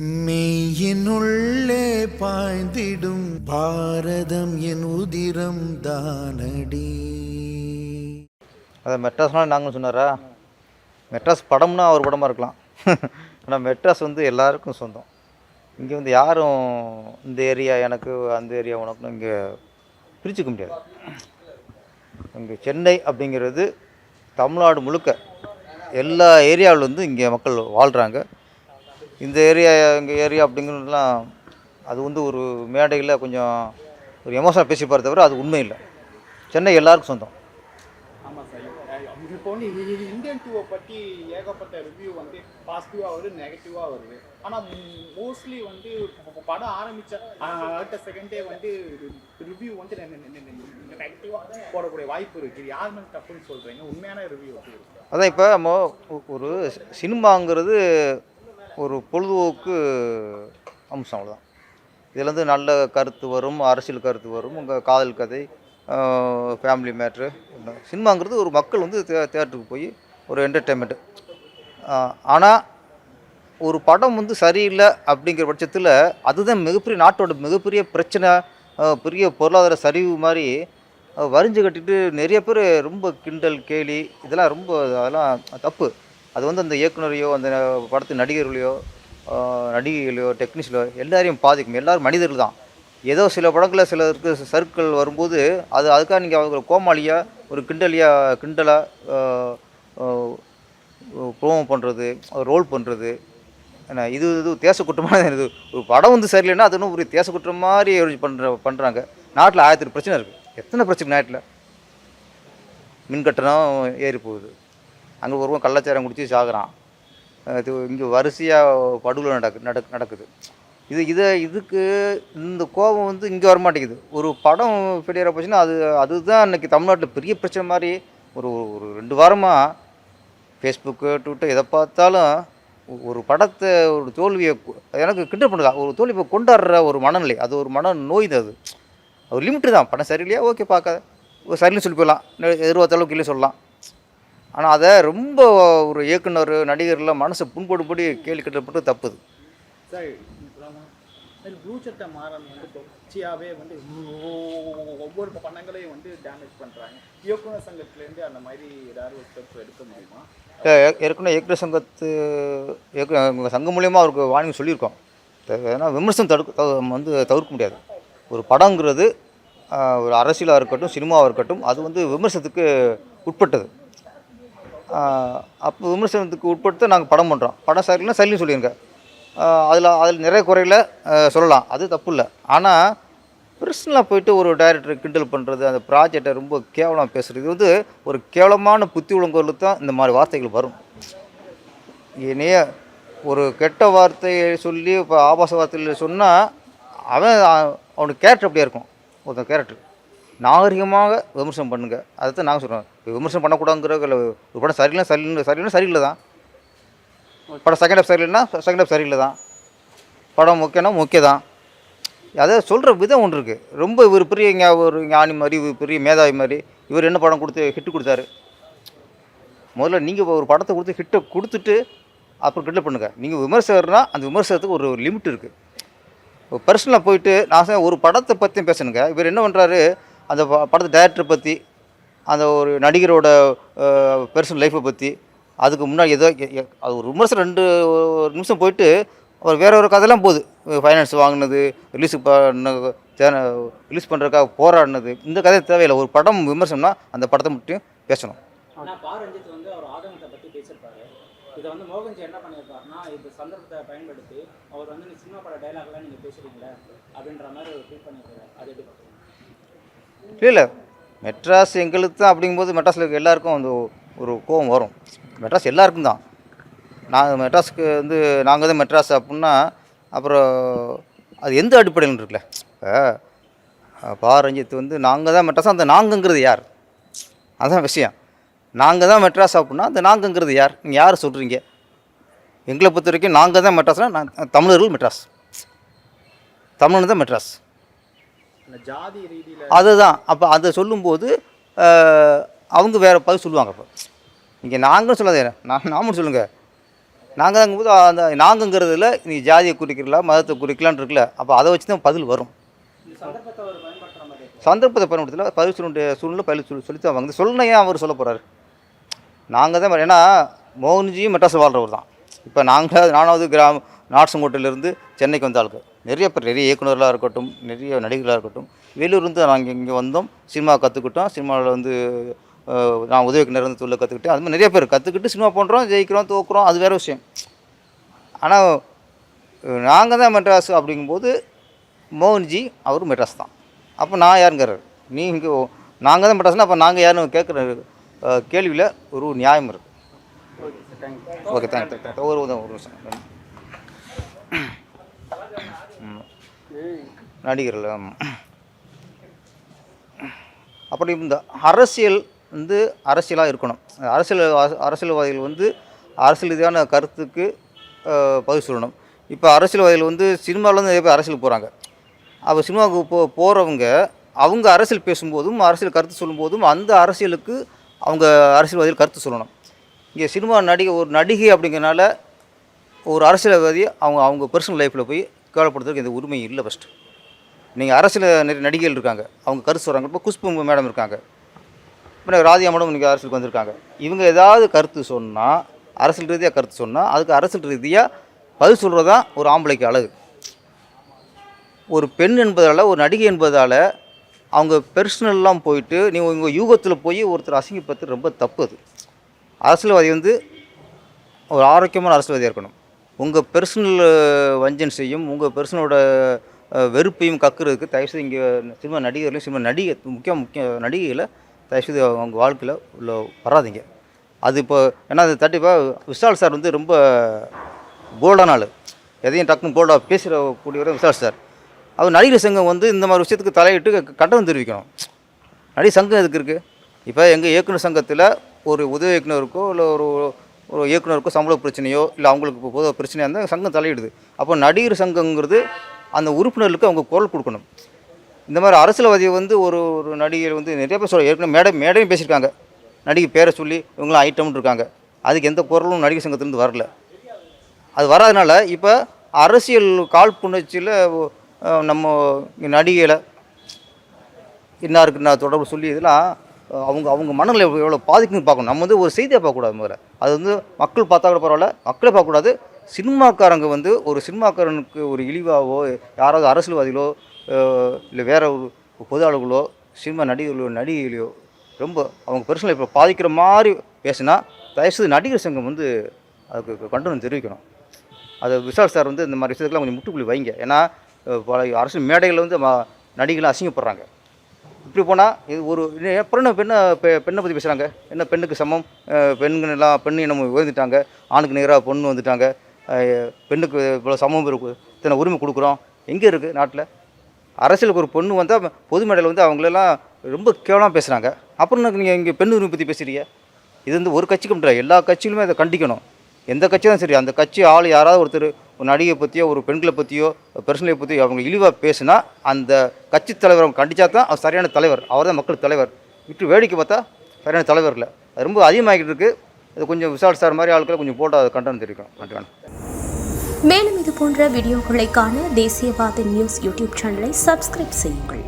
மெய்யினுள்ளே பாய்ந்திடும் பாரதம் என் உதிரம் தானடி. அதை மெட்ராஸ்னால் நாங்கள் சொன்னாரா? மெட்ராஸ் படம்னா அவர் படமாக இருக்கலாம். ஆனால் மெட்ராஸ் வந்து எல்லாருக்கும் சொந்தம். இங்கே வந்து யாரும் இந்த ஏரியா எனக்கு அந்த ஏரியா உனக்குன்னு இங்கே பிரிச்சுக்க முடியாது. இங்கே சென்னை அப்படிங்கிறது தமிழ்நாடு முழுக்க எல்லா ஏரியாவில் வந்து இங்கே மக்கள் வாழ்கிறாங்க இந்த ஏரியா எங்கள் ஏரியா அப்படிங்கிறதுலாம் அது வந்து ஒரு மேடையில் கொஞ்சம் ஒரு எமோஷனாக பேசி தவிர அது உண்மை இல்லை. சென்னை எல்லாருக்கும் சொந்தம். ஆமாம் சார். அஹ் இப்போ வந்து இது இந்தியன் டூவை பற்றி ஏகப்பட்ட ரிவ்யூ வந்து பாசிட்டிவாக வருது நெகட்டிவாக வருது. ஆனால் மோஸ்ட்லி வந்து படம் ஆரம்பித்த அடுத்த செகண்டே வந்து ரிவ்யூ வந்து நெகட்டிவாக போடக்கூடிய வாய்ப்பு இருக்குது யார் மேலே தப்புன்னு சொல்கிறீங்க உண்மையான ரிவ்யூ அதான் இப்போ நம்ம ஒரு சினிமாங்கிறது ஒரு பொழுதுபோக்கு அம்சம் அவ்வளோதான் இதில் நல்ல கருத்து வரும் அரசியல் கருத்து வரும். உங்கள் காதல் கதை ஃபேமிலி மேட்ரு சினிமாங்கிறது ஒரு மக்கள் வந்து தே தேட்டருக்கு போய் ஒரு என்டர்டெயின்மெண்ட்டு ஆனால் ஒரு படம் வந்து சரியில்லை அப்படிங்கிற பட்சத்தில் அதுதான் மிகப்பெரிய நாட்டோட மிகப்பெரிய பிரச்சனை பெரிய பொருளாதார சரிவு மாதிரி வரிஞ்சு கட்டிட்டு நிறைய பேர் ரொம்ப கிண்டல் கேலி இதெல்லாம் ரொம்ப அதெல்லாம் தப்பு. அது வந்து அந்த இயக்குனரையோ அந்த படத்து நடிகர்களையோ நடிகைகளையோ டெக்னீஷியலோ எல்லாரையும் பாதிக்கும். எல்லாரும் மனிதர்கள் தான் ஏதோ சில படங்களில் சிலருக்கு சர்க்கிள் வரும்போது அது அதுக்காக நீங்கள் அவங்களை கோமாளியாக ஒரு கிண்டலியாக கிண்டலாக ப்ரோமோ பண்ணுறது ரோல் பண்ணுறது ஏன்னா இது இது தேச குற்றமான இது ஒரு படம் வந்து சரியில்லைன்னா அது இன்னும் ஒரு தேச குற்றம் மாதிரி பண்ணுற பண்ணுறாங்க நாட்டில் ஆயிரத்தி பிரச்சனை இருக்குது எத்தனை பிரச்சனை நாட்டில்? மின் கட்டணம் ஏறி போகுது அங்கே ஒருவன் கள்ளச்சாரம் குடித்து சாகுறான். இது இங்கே வரிசையாக படுகொலை நடக்கு நடக்கு நடக்குது. இது இதை இதுக்கு இந்த கோபம் வந்து இங்கே வரமாட்டேங்குது. ஒரு படம் ஃபெயிலியராக போச்சுன்னா அது அதுதான் இன்னைக்கு தமிழ்நாட்டில் பெரிய பிரச்சனை மாதிரி ஒரு ஒரு ரெண்டு வாரமாக ஃபேஸ்புக்கு ட்விட்டர் எதை பார்த்தாலும் ஒரு படத்தை ஒரு தோல்வியை எனக்கு கிண்டல் பண்ணுதா? ஒரு தோல்வியை கொண்டாடுற ஒரு மனநிலை. அது ஒரு மன நோய் தான் அது. ஒரு லிமிட்டு தான். படம் சரியில்லையா? ஓகே பார்க்காத. சரின்னு சொல்லி போயிடலாம். எதிர்பார்த்த அளவுக்கு இல்லை சொல்லலாம். ஆனால் அதை ரொம்ப ஒரு இயக்குனர் நடிகர்லாம் மனசை புண்படும்படி கேள்வி கட்டப்பட்டு தப்புது. சார் ப்ளூ சட்டை மாறன் வந்து தொடர்ச்சியாகவே வந்து ஒவ்வொரு படங்களையும் வந்து டேமேஜ் பண்ணுறாங்க இயக்குனர் சங்கத்துலேருந்து அந்த மாதிரி ஏதாவது ஒரு ஸ்டெப் எடுக்க முடியுமா? ஏற்கனவே இயக்குனர் சங்கத்து இயக்கு உங்கள் சங்கம் மூலியமாக அவருக்கு வாங்கி சொல்லியிருக்கோம். ஏன்னா விமர்சனம் தடுக்க வந்து தவிர்க்க முடியாது. ஒரு படங்கிறது ஒரு அரசியலாக இருக்கட்டும் சினிமாவாக இருக்கட்டும் அது வந்து விமர்சனத்துக்கு உட்பட்டது. அப்போ விமர்சனத்துக்கு உட்படுத்த நாங்கள் படம் பண்ணுறோம் படம் சரியில்லைன்னா சரின்னு சொல்லியிருக்கேன் அதில் அதில் நிறைய குறையில் சொல்லலாம். அது தப்பு இல்லை. ஆனால் பர்சனலாக போயிட்டு ஒரு டைரக்டர் கிண்டல் பண்ணுறது அந்த ப்ராஜெக்டை ரொம்ப கேவலமாக பேசுகிறது இது வந்து ஒரு கேவலமான புத்தி உழங்குறது தான் இந்த மாதிரி வார்த்தைகள் வரும். இனிய ஒரு கெட்ட வார்த்தையை சொல்லி இப்போ ஆபாச வார்த்தையில் சொன்னால் அவன் அவனுக்கு கேரக்டர் அப்படியே இருக்கும். ஒருத்தன் கேரக்டர் நாகரிகமாக விமர்சனம் பண்ணுங்கள் அதை தான் நாங்கள் சொல்கிறோம் விமர்சனம் பண்ணக்கூடாதுங்கிற இல்லை ஒரு படம் சரியில்லை சரியில்லை சரியில்லை சரியில்லை தான். படம் செகண்ட் ஹாஃப் சரியில்லைன்னா செகண்ட் ஹாஃப் சரியில்லை தான். படம் முக்கியம்னா முக்கியம் தான். அதை சொல்கிற விதம் ஒன்று இருக்குது ரொம்ப இவர் பெரிய ஞா- ஒரு ஞானி மாதிரி இவர் பெரிய மேதாவி மாதிரி இவர் என்ன படம் கொடுத்து ஹிட்டு கொடுத்தாரு? முதல்ல நீங்கள் ஒரு படத்தை கொடுத்து ஹிட்டை கொடுத்துட்டு அப்புறம் கிட்ட பண்ணுங்கள் நீங்கள் விமர்சகர்னா அந்த விமர்சகத்துக்கு ஒரு லிமிட் இருக்குது இப்போ பர்சனலாக போயிட்டு நான் சொன்னேன், ஒரு படத்தை பற்றியும் பேசணுங்க. இவர் என்ன பண்ணுறாரு அந்த ப- படத்தை டேரக்டரை பற்றி அந்த ஒரு நடிகரோட பர்சனல் லைஃப்பை பற்றி அதுக்கு முன்னாடி ஏதோ அது ஒரு விமர்சனம் ரெண்டு ஒரு நிமிஷம் போயிட்டு அவர் வேற ஒரு கதையெல்லாம் போகுது. ஃபைனான்ஸ் வாங்கினது ரிலீஸ் பண்ண ரிலீஸ் பண்ணுறதுக்காக போராடினது இந்த கதை தேவையில்லை. ஒரு படம் விமர்சனம்னா அந்த படத்தை மட்டும் பேசணும். இதை வந்து மோகன்ஜி என்ன பண்ணியிருப்பாருன்னா இந்த சந்தர்ப்பத்தை பயன்படுத்தி அவர் வந்து சினிமா பட டைலாக்லாம் நீங்கள் பேசுகிறீங்களே அப்படின்ற மாதிரி ஒரு ஃபீல் பண்ணியிருக்காரு. அது எப்படி இல்லை இல்லை. மெட்ராஸ் எங்களுக்கு தான் அப்படிங்கும்போது மெட்ராஸில் இருக்க எல்லாருக்கும் அந்த ஒரு கோவம் வரும். மெட்ராஸ் எல்லாருக்கும் தான். நான் மெட்ராஸுக்கு வந்து நாங்கள் தான் மெட்ராஸ் அப்படின்னா அப்புறம் அது எந்த அடிப்படையில் இருக்குல்ல? இப்போ பா ரஞ்சித் வந்து நாங்கள் தான் மெட்ராஸ் அந்த நாங்கங்கிறது யார்? அதுதான் விஷயம். நாங்கள் தான் மெட்ராஸ் அப்படின்னா அந்த நாங்கங்கிறது யார்? நீங்கள் யார் சொல்கிறீங்க எங்களை பொறுத்த வரைக்கும் நாங்கள் தான் மெட்ராஸ்னால் நான் தமிழர்கள் மெட்ராஸ். தமிழன் தான் மெட்ராஸ். ஜாதி ரீதியில் அதுதான். அப்போ அதை சொல்லும்போது அவங்க வேறு பதில் சொல்லுவாங்க அப்போ. இங்கே நாங்களும் சொல்லாதே நான் நாமளும் சொல்லுங்கள் நாங்கள் அங்கும்போது அந்த நாங்கங்கிறதுல நீ ஜாதியை குறிக்கலாம் மதத்தை குறிக்கலான்னு இருக்குல்ல அப்போ அதை வச்சு தான் பதில் வரும். சந்தர்ப்பத்தை பயன்படுத்தல பதில் சொல்ல சூழ்நிலை பதில் சொல்லி சொல்லித்தான் வாங்க சொல்லணும் ஏன் அவர் சொல்ல போகிறாரு நாங்கள் தான் ஏன்னா மோகன்ஜியும் மெட்ராஸில் வாழ்கிறவர் தான் இப்போ நாங்கள் நானாவது கிராம நாட்சங்கோட்டையிலேருந்து சென்னைக்கு வந்த ஆளுக்கு நிறைய பேர் நிறைய இயக்குனர்களாக இருக்கட்டும் நிறைய நடிகர்களாக இருக்கட்டும் வெளியூர்லேருந்து நாங்கள் இங்கே வந்தோம். சினிமா கற்றுக்கிட்டோம் சினிமாவில் வந்து நான் உதவி இயக்குனர் வந்து தொழில் கற்றுக்கிட்டேன் அது மாதிரி நிறைய பேர் கற்றுக்கிட்டு சினிமா பண்ணுறோம் ஜெயிக்கிறோம் தோக்குறோம். அது வேறு விஷயம். ஆனால் நாங்கள் தான் மெட்ராஸ் அப்படிங்கும்போது மோகன்ஜி அவர் மெட்ராஸ் தான். அப்போ நான் யாருங்கிறார்? நீ இங்கே நாங்கள் தான் மெட்ராஸ்னா அப்போ நாங்கள் யாருன்னு கேட்குற கேள்வியில் ஒரு நியாயம் இருக்குது ஓகே தேங்க் தேங்க் ஒரு ஒரு நிமிஷம். நடிகர்கள் ஆமாம் அப்படி இந்த அரசியல் வந்து அரசியலாக இருக்கணும். அரசியல் அரசியல்வாதிகள் வந்து அரசியல் ரீதியான கருத்துக்கு பதில் சொல்லணும். இப்போ அரசியல்வாதிகள் வந்து சினிமாவிலேருந்து நிறைய பேர் அரசியல் போகிறாங்க அப்போ சினிமாவுக்கு போ போகிறவங்க அவங்க அரசியல் பேசும்போதும் அரசியல் கருத்து சொல்லும்போதும் அந்த அரசியலுக்கு அவங்க அரசியல்வாதிகள் கருத்து சொல்லணும். இங்கே சினிமா நடிகை ஒரு நடிகை அப்படிங்கிறனால ஒரு அரசியல்வாதி அவங்க அவங்க பர்சனல் லைஃப்பில் போய் கேவலப்படுத்துறதுக்கு எந்த உரிமை இல்லை ஃபஸ்ட்டு நீங்கள் அரசியல் நிறைய நடிகைகள் இருக்காங்க. அவங்க கருத்து சொல்கிறாங்க இப்போ குஷ்பு மேடம் இருக்காங்க. இப்போ ராதியா மேடம் இன்றைக்கி அரசியலுக்கு வந்திருக்காங்க. இவங்க ஏதாவது கருத்து சொன்னால் அரசியல் ரீதியாக கருத்து சொன்னால் அதுக்கு அரசியல் ரீதியாக பதில் சொல்கிறது தான் ஒரு ஆம்பளைக்கு அழகு. ஒரு பெண் என்பதால் ஒரு நடிகை என்பதால் அவங்க பெர்சனல்லாம் போயிட்டு நீங்கள் உங்கள் யூகத்தில் போய் ஒருத்தர் அசிங்கப்படுத்து ரொம்ப தப்பு அது. அரசியல்வாதி வந்து ஒரு ஆரோக்கியமான அரசியல்வாதியாக இருக்கணும். உங்கள் பெர்சனல் வஞ்சன்ஸையும் உங்கள் பெர்சனோட வெறுப்பையும் கக்குறதுக்கு தயவுசெய்து இங்கே சினிமா நடிகர்களையும் சினிமா நடிகை முக்கிய முக்கிய நடிகைகளை தயவுசெய்து அவங்க வாழ்க்கையில் உள்ள வராதீங்க. அது இப்போ ஏன்னா அது தட்டிப்பா விஷால் சார் வந்து ரொம்ப போல்டான ஆள். எதையும் டக்குன்னு போல்டாக பேசுகிற கூடியவரை விஷால் சார். அவர் நடிகர் சங்கம் வந்து இந்த மாதிரி விஷயத்துக்கு தலையிட்டு கண்டனம் தெரிவிக்கணும். நடிகர் சங்கம் எதுக்கு இருக்குது இப்போ எங்கள் இயக்குனர் சங்கத்தில் ஒரு உதவி இயக்குனருக்கோ இல்லை ஒரு ஒரு இயக்குனருக்கோ சம்பள பிரச்சனையோ இல்லை அவங்களுக்கு பொதுவாக பிரச்சனையாக இருந்தால் சங்கம் தலையிடுது. அப்போ நடிகர் சங்கங்கிறது அந்த உறுப்பினர்களுக்கு அவங்க குரல் கொடுக்கணும். இந்த மாதிரி அரசியல்வாதியை வந்து ஒரு ஒரு நடிகர் வந்து நிறைய பேர் சொல்ல ஏற்கனவே மேடை மேடையும் பேசியிருக்காங்க. நடிகை பேரை சொல்லி இவங்களாம் ஐட்டம்னு இருக்காங்க. அதுக்கு எந்த குரலும் நடிகர் சங்கத்திலேருந்து வரல. அது வராதனால இப்போ அரசியல் காழ்ப்புணர்ச்சியில் நம்ம நடிகையில் இன்னாருக்கு நான் தொடர்பு சொல்லி இதெல்லாம் அவங்க அவங்க மனநிலை எவ்வளோ பாதிக்குன்னு பார்க்கணும். நம்ம வந்து ஒரு செய்தியை பார்க்கக்கூடாது முதல்ல. அது வந்து மக்கள் பார்த்தா கூட பரவாயில்ல மக்களே பார்க்கக்கூடாது சினிமாக்காரங்க வந்து ஒரு சினிமாக்காரனுக்கு ஒரு இழிவாவோ யாராவது அரசியல்வாதிகளோ இல்லை வேற ஒரு பொது ஆளுகளோ சினிமா நடிகர்களோ நடிகைகளையோ ரொம்ப அவங்க பர்சனல் இப்போ பாதிக்கிற மாதிரி பேசினா தயவுசெய்து நடிகர் சங்கம் வந்து அதுக்கு கண்டனம் தெரிவிக்கணும். அது விஷால் சார் வந்து இந்த மாதிரி விஷயத்துக்குலாம் கொஞ்சம் முட்டுப்புள்ளி வைங்க. ஏன்னா பல அரசியல் மேடைகளில் வந்து ம- அசிங்கப்படுறாங்க. இப்படி போனால் இது ஒரு இது பெண்ணை பெ பெண்ணை பற்றி பேசுகிறாங்க என்ன பெண்ணுக்கு சமம்? பெண்கள் எல்லாம் பெண்ணு இனம் உயர்ந்துட்டாங்க. ஆணுக்கு நேராக பொண்ணு வந்துட்டாங்க. பெண்ணுக்கு இவ்வளோ சமம் இருக்குது இத்தனை உரிமை கொடுக்குறோம். எங்கே இருக்குது நாட்டில்? அரசியலுக்கு ஒரு பொண்ணு வந்தால் பொது மேடையில் வந்து அவங்களெல்லாம் ரொம்ப கேவலமாக பேசுகிறாங்க அப்புறம் நீங்கள் இங்கே பெண் உரிமை பற்றி பேசுகிறீங்க இது வந்து ஒரு கட்சிக்கு மட்டும் எல்லா கட்சியிலுமே அதை கண்டிக்கணும். எந்த கட்சியும் சரி அந்த கட்சி ஆள் யாராவது ஒருத்தர் ஒரு நடிகை பற்றியோ ஒரு பெண்களை பற்றியோ பர்சனலை பற்றியோ அவங்க இழிவாக பேசுனா அந்த கட்சி தலைவர் அவங்க கண்டிச்சா தான் அவர் சரியான தலைவர். அவர் தான் மக்கள் தலைவர். விட்டு வேடிக்கை பார்த்தா சரியான தலைவர் இல்லை. அது ரொம்ப அதிகமாகிட்டு இருக்குது அது கொஞ்சம் விசால் சார் மாதிரி ஆட்களை கொஞ்சம் போட்டால் அதை கண்டனம் தெரிவிக்கணும் நன்றி மேலும் இது போன்ற வீடியோக்களை காண தேசியவாத நியூஸ் யூடியூப் சேனலை சப்ஸ்கிரைப் செய்யுங்கள்.